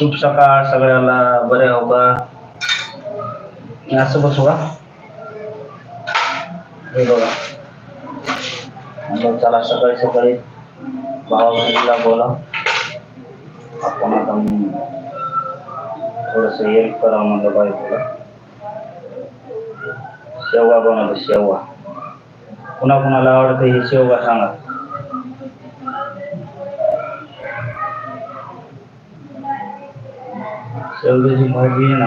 शुभ सकाळ सगळ्याला बरे हो का? मी असं बसू का? हे बघा. म्हणलं चला सकाळी सकाळी भावाला बोला आपण आता थोडस हेल्प करा म्हणलं बायकोला. शेवगा बनवलं शेवगा. कुणा कुणाला आवडतं हे शेवगा सांगा. शेवग्याची भाजी आहे ना.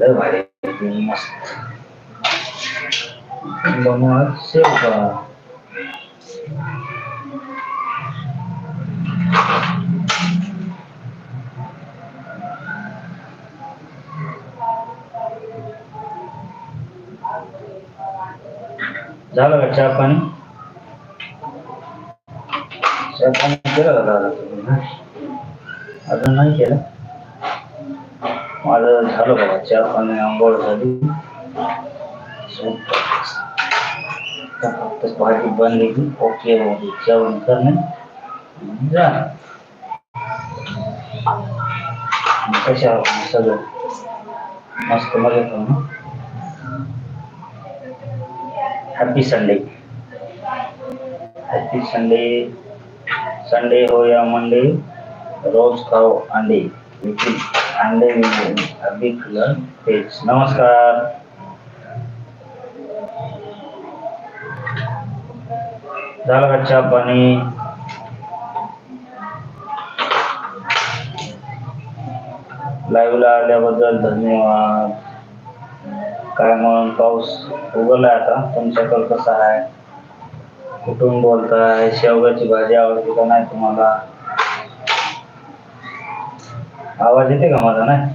लय भारी मस्त बनवा झालं का चहा पाणी? चहा पाणी केलं का दादा तुम्ही? अजून नाही केलं? झालं बाबा चहा पाणी आंघोळ झाली फक्त भाजी बनली की ओके बाबा जेवण करणे. आणि जा. कशा आहात सगळं? मस्त मजा करू happy Sunday happy Sunday Sunday हो या मंडे रोज खाओ अंडे. विकिन अंडे में पेज नमस्कार. झालं का चहा पाणी? लाईव्हला आल्याबद्दल धन्यवाद. काय म्हणून पाऊस उगवलाय आता? तुमच्याकडे कसा आहे? कुठून बोलताय? शेवगाची भाजी आवडते का नाही तुम्हाला? आवाज़ येते का माझा नाही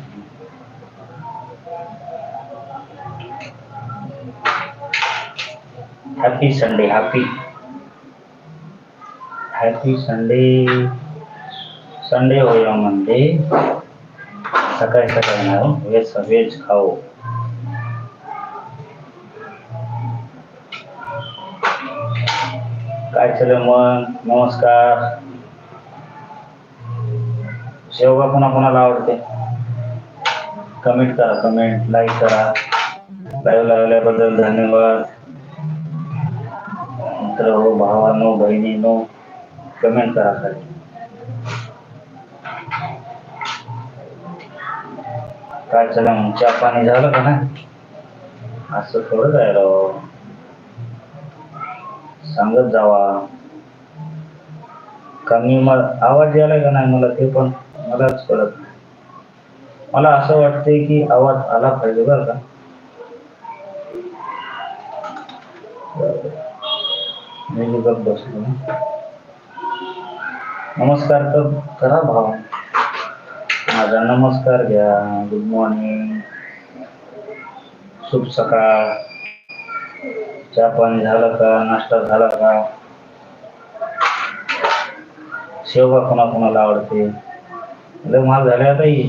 happy Sunday happy happy Sunday Sunday हो या मंडे सकाळी सकाळी ना व्हेज व्हेज खाओ। काय चालू मग नमस्कार. शेवगा पुन्हा कोणाला आवडते? कमेंट करा. कमेंट लाईक करा. लाईव्ह लावल्याबद्दल धन्यवाद. मित्र हो भावानो बहिणीनो कमेंट करा खाली. काय चला मग चहा पाणी झालं का नाही? असं थोडं जायला हो. सांगत जावा. कमी मला आवाज यायला का नाही? मला ते पण मलाच कळत नाही. मला असं वाटतंय की आवाज आला पाहिजे बरं का? मी बसलो. नमस्कार तर करा भाव. माझा नमस्कार घ्या. गुड मॉर्निंग शुभ सकाळ. चहा पाणी झालं का? नाश्ता झाला का? शेवगा कोणा कोणाला आवडते? लय माल झाले आता ही.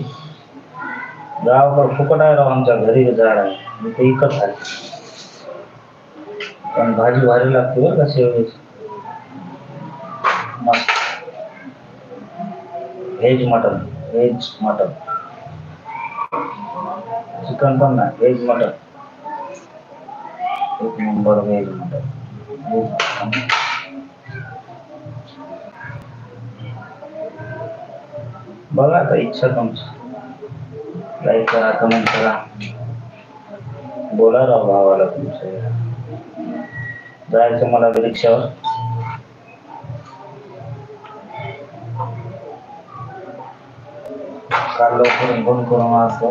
गावाकडं फुकट आहे राव आमच्या घरी झाड आहे मी ते इकत आहे. पण भाजी भारी लागते बरं का शेवटी मस्त. Veg mutton veg mutton chicken पण नाही व्हेज मटन एक नंबर व्हेज मटन बघा आता इच्छा तुमची लाईक करा कमेंट करा बोला राव भावाला तुमच्या जायचं मला रिक्षावर काल लवकर फोन करून असतो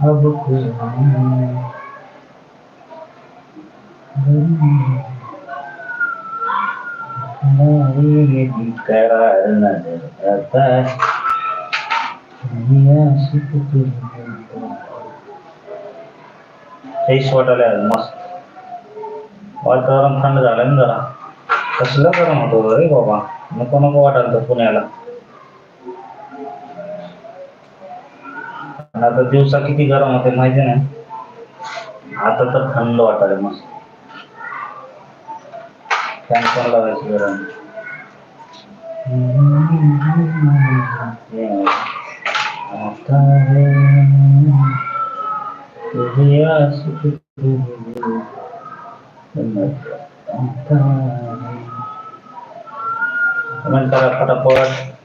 अब करार नजर आता फ्रेश वाटायला मस्त वातावरण थंड झालं ना जरा. कसलं गरम होतं रे बाबा. नको नको वाटायला तर पुण्याला. आता दिवसा किती गरम होते माहिती नाही. आता तर थंड वाटायला मस्त. फॅन पण लावायची गरम? आता कमेंट करा फटाफट.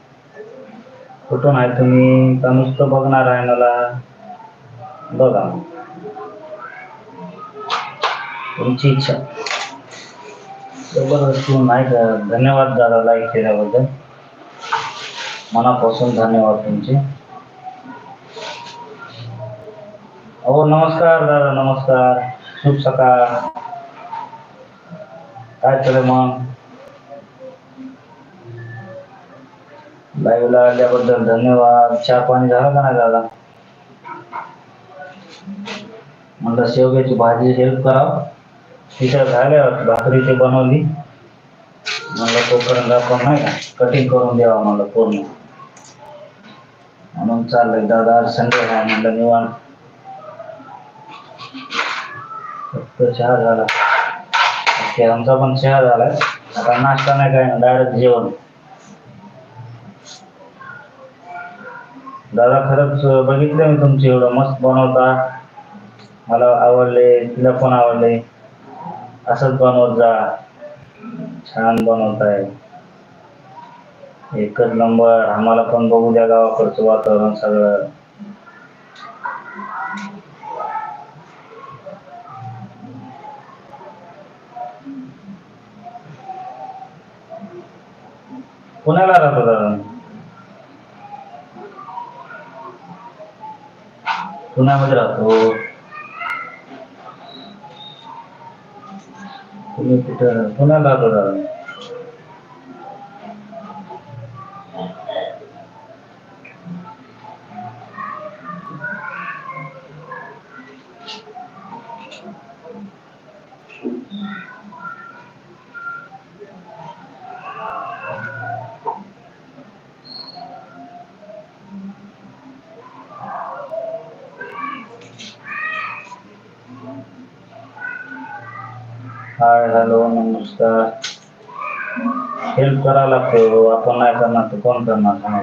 कुठून आहे तुम्ही का नुसतं बघणार आहे मला. बघा तुमची इच्छा. जबरदस्ती नाही का? धन्यवाद दादा लाईक केल्याबद्दल मनापासून धन्यवाद तुमचे. हो नमस्कार दादा नमस्कार. शुभ सकाळ. काय चालेल मग? लाईव्हला आल्याबद्दल धन्यवाद. चहा पाणी झालं का नाही दादा? म्हणलं शेवग्याची भाजी हेल्प करा तिच्या झाल्या भाकरी ते बनवली. म्हणलं तोपर्यंत आपण नाही का कटिंग करून द्यावा म्हणलं पूर्ण. म्हणून चाललंय दादा आज संडे आहे म्हणलं निवांत. फक्त चहा झाला. आमचा पण चहा झालाय. आता नाश्ता नाही काय डायरेक्ट जेवण. दादा खरंच बघितलं मी तुमचे एवढं मस्त बनवता. मला आवडले तिला पण आवडले. असंच बनवत जा. छान बनवताय. एकच नंबर. आम्हाला पण बघू द्या गावाकडचं वातावरण सगळं. पुण्याला राहतो दादा पुण्यामध्ये राहतो. तुम्ही कुठं? पुण्याला राहतो दादा हाय हॅलो नमस्कार. हेल्प करावं लागतो हो, आपण नाही करणार तर कोण करणार सांगा.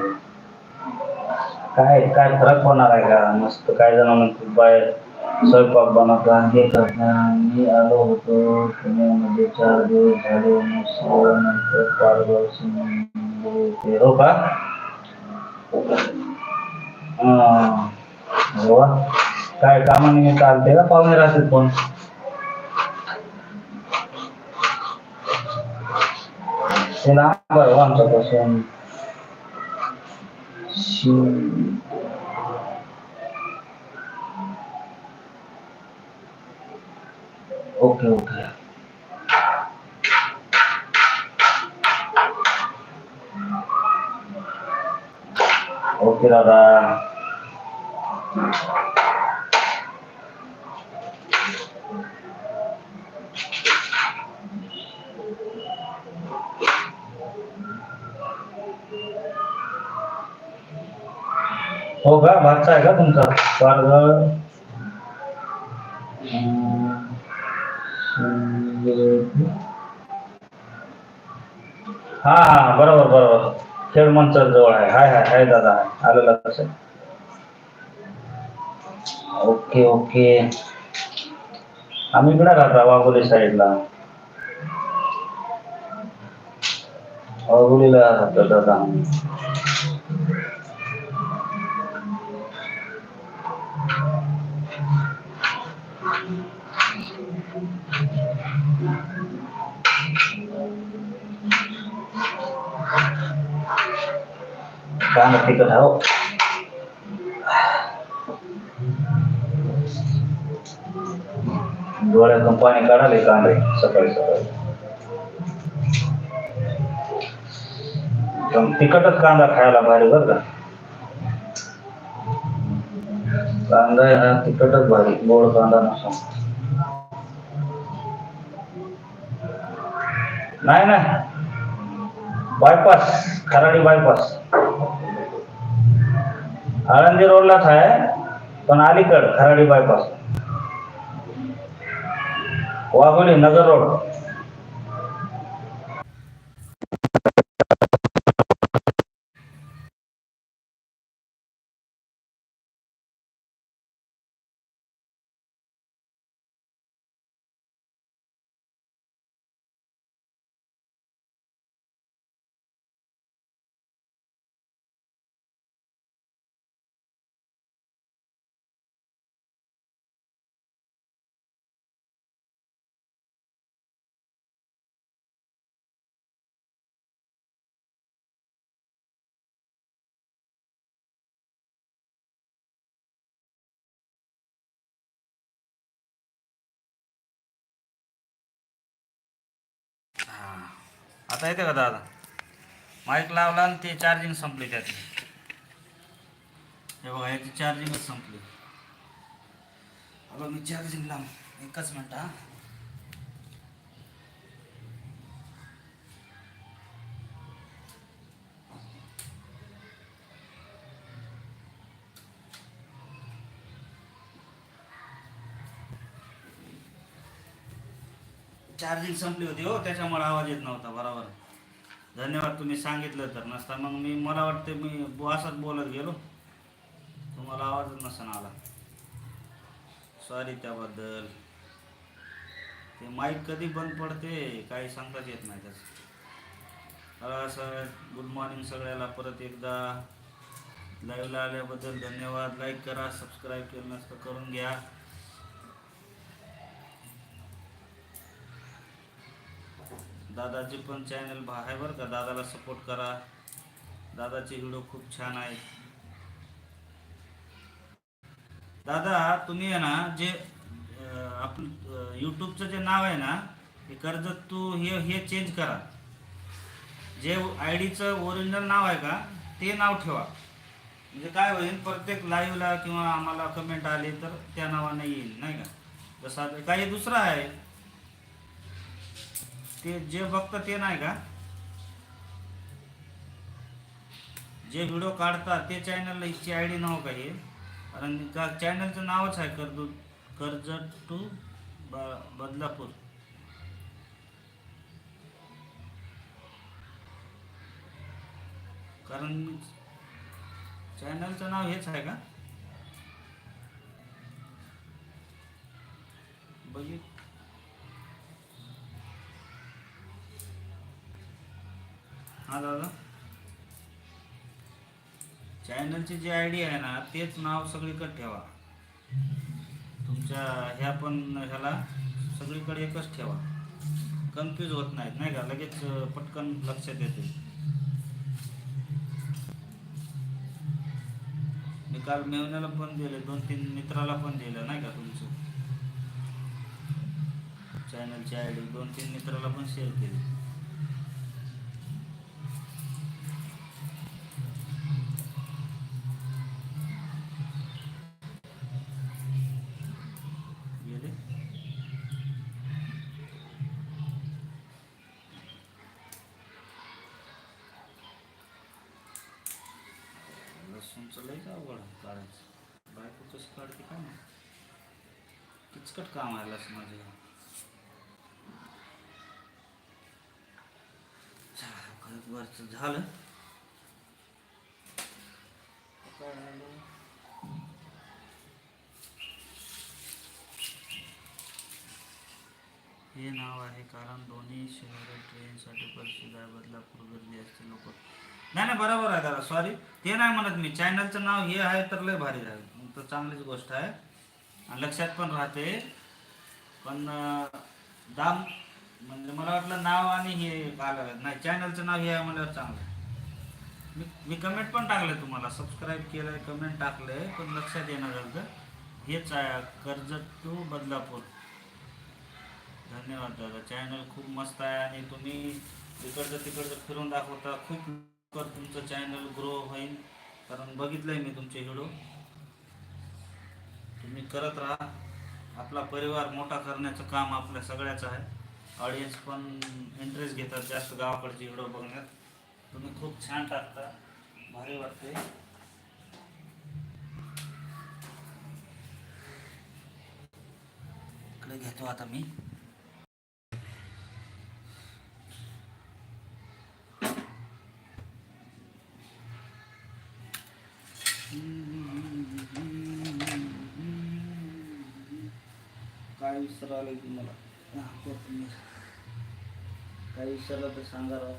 काय काय फरक पडणार आहे का? मस्त काय जण म्हणतो बाहेर स्वयंपाक बनवता हे करता मी आलो होतो पुण्यामध्ये चार दिवस झाले नंतर पाडगाव सिनेमा हो का? हो. काय कामानिमित्त आलते का? पाहुणे राहतात कोण? ते लांब आहे हो आमच्यापासून शिव ओके ओके ओके दादा हो का? भातचा आहे का तुमचा? पालघर हा हा बरोबर बरोबर. खेळ मंच जवळ आहे. हाय हाय हाय दादा. हाय आलं लक्षात? Okay okay. आम्ही इकडे राहता वाघोली साईडला. वाघोलीला राहतो दादा. कांदा तिखट हो डोळ्या पाणी काढाले कांदे सकाळी सकाळी एकदम तिखटच कांदा खायला भारी बरं का कांदा हा तिखटच भारी गोड कांदा नसतो नाही नाही बायपास खराडी बायपास आळंदी रोडलाच आहे पण अलीकड खराडी बायपास. वाघोली नगर रोड. आता येते का दादा? माईक लावला आणि ते चार्जिंग संपली त्यातली. हे बघा याची चार्जिंगच संपली. अगं मी चार्जिंग लाव. एकच मिनटं हा. चार्जिंग संपली होती हो त्याच्यामुळे आवाज येत नव्हता बरोबर. धन्यवाद तुम्ही सांगितलं तर. नसता मग मी मला वाटते मी बो- असंच बोलत गेलो. तुम्हाला आवाजच नसन आला. सॉरी त्याबद्दल. ते माईक कधी बंद पडते काही सांगताच येत नाही त्याचं. मला सर गुड मॉर्निंग सगळ्याला. परत एकदा लाईव्हला आल्याबद्दल धन्यवाद. लाईक करा सबस्क्राईब केलं नसतं करून घ्या. दादाचे पण चॅनल आहे बरं का. दादाला सपोर्ट करा. दादाचे व्हिडिओ खूप छान आहेत. दादा तुम्ही आहे ना जे आपलं यूट्यूबचं जे नाव आहे ना हे कर्जत तू हे हे चेंज करा. जे आय डीचं ओरिजिनल नाव आहे का ते नाव ठेवा. म्हणजे काय होईल प्रत्येक लाईव्हला किंवा आम्हाला कमेंट आली तर त्या नावाने येईल नाही का? जसं काही दुसरं आहे ते जे बघतं ते नाही का? जे व्हिडिओ काढतात ते चॅनलला हिची आय डी नाव का हे? कारण का चॅनलचं नावच आहे कर्ज कर्जत टू बदलापूर. कारण चॅनलचं नाव हेच आहे का? बघित हा दादा. चॅनलची जी आय डी आहे ना तेच नाव सगळीकडे ठेवा. तुमच्या ह्या पण ह्याला सगळीकडे एकच ठेवा. कन्फ्यूज होत नाहीत नाही का? लगेच पटकन लक्षात येते मी काल मेवण्याला पण दिले दोन तीन मित्राला पण दिलं नाही का तुमचं? चॅनलची आय डी दोन तीन मित्राला पण शेअर केली. लसूणचं लई अवघड आहे काढायचं बायको कसं काढते काय ना किचकट काम आहे लसणाचे चला, खरंच वरचं झालं. हे नाव आहे कारण दोन्ही शहर ट्रेनसाठी परिषद आहे बदलापूर गर्दी असते. लोक नाही नाही बरोबर आहे दादा. सॉरी ते नाही म्हणत मी. चॅनलचं नाव हे आहे तर लय भारी आहे. मग तर चांगलीच गोष्ट आहे. आणि लक्षात पण राहते. पण दाम म्हणजे मला वाटलं नाव आणि हे घालावं. नाही चॅनलचं नाव हे आहे म्हणल्यावर चांगलं आहे. मी मी कमेंट पण टाकले तुम्हाला. सबस्क्राईब केलं कमेंट टाकलंय पण लक्षात येणार झालं हेच आहे. कर्जत टू बदलापूर. धन्यवाद दादा. चॅनल खूप मस्त आहे आणि तुम्ही इकडचं तिकडचं फिरून दाखवता. खूप लवकर तुमचं चॅनल ग्रो होईल. कारण बघितलं आहे मी तुमचे व्हिडिओ तुम्ही करत राहा. आपला परिवार मोठा करण्याचं काम आपल्या सगळ्याचं आहे. ऑडियन्स पण इंटरेस्ट घेतात जास्त गावाकडचे व्हिडिओ बघण्यात. तुम्ही खूप छान टाकता. भारी वाटते इकडे घेतो आता मी. विसरायला तुम्हाला हा. काय विसरलं तर सांगा राव.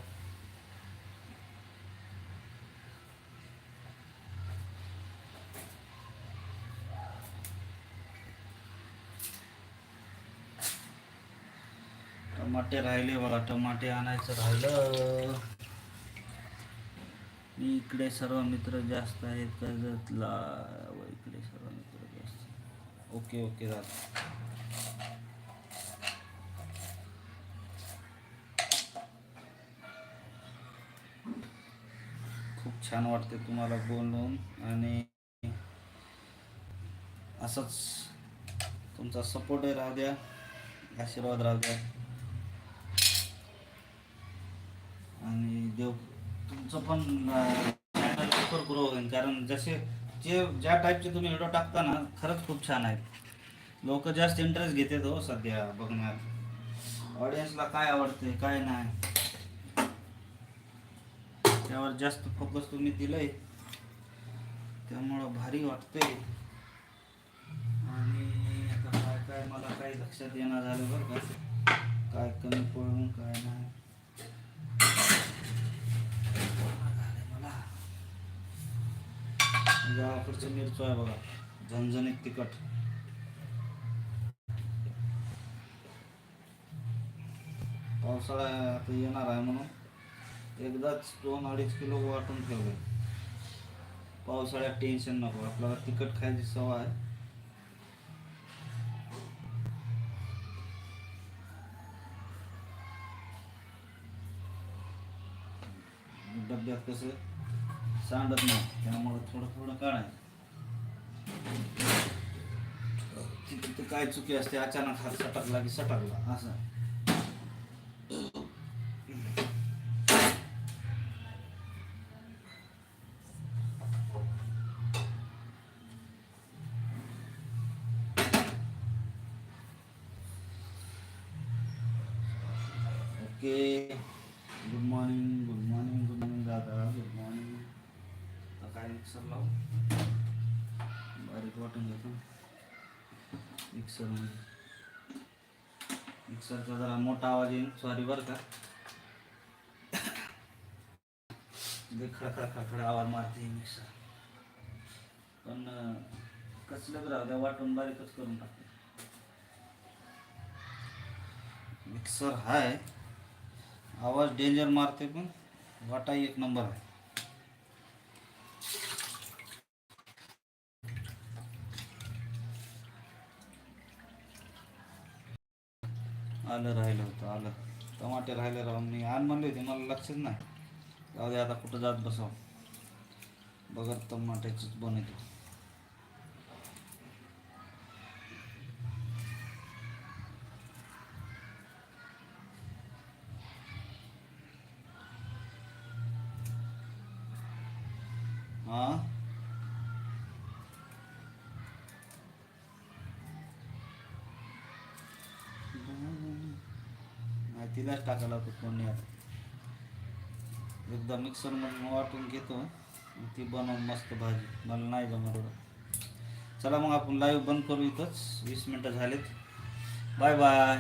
टमाटे राहिले बघा टमाटे आणायचं राहिलं. मी इकडे सर्व मित्र जास्त आहेत कर्जतला इकडे सर्व मित्र जास्त ओके ओके दादा छान वाटते तुम्हाला बोलून. आणि असंच तुमचा सपोर्ट राहू द्या. आशीर्वाद राहू द्या. आणि देव तुमचं पण लवकर ग्रो होईल. कारण जसे जे ज्या टाईपचे तुम्ही व्हिडिओ टाकता ना खरंच खूप छान आहेत. लोक जास्त इंटरेस्ट घेतात हो सध्या बघण्यात. ऑडियन्सला काय आवडते काय नाही. त्यावर जास्त फोकस तुम्ही दिलंय. त्यामुळं भारी वाटतंय. आणि आता काय काय मला काही लक्षात येणार झालं बरं का. काय कमी पडून काय नाही. मला गावाकडचं मिरचो आहे बघा. झणझणीत तिखट. पावसाळा आता येणार आहे म्हणून. एकदाच दोन अडीच किलो वाटून ठेवले. पावसाळ्यात टेन्शन नको आपल्याला तिखट खायची सवय आहे. डब्यात कसं सांडत नाही त्यामुळे थोडं थोडं काढायचं. तिथे काय चुकी असते अचानक हात सटकला की सटकला असं. मोठा आवाज येईल. सॉरी बरं का. खडखड खडखड आवाज मारते मिक्सर पण कसलं राहू द्या वाटून बारीकच करून टाकते. मिक्सर हाय. आवाज डेंजर मारते पण वाटा एक नंबर आहे. आलं राहिलं होतं आलं. टमाटे राहिले राहून मी आण म्हणले होते मला लक्षच नाही. जाऊ दे आता कुठं जात बसाव. बघत टमाट्याचंच बनवतो हा? तिलाच टाकायला होतं कोणी आता. एकदा मिक्सर मधून वाटून घेतो ती बनवून मस्त भाजी. मला नाही जमत चला मग आपण लाईव्ह बंद करू इथंच. वीस मिनटं झालेत. Bye bye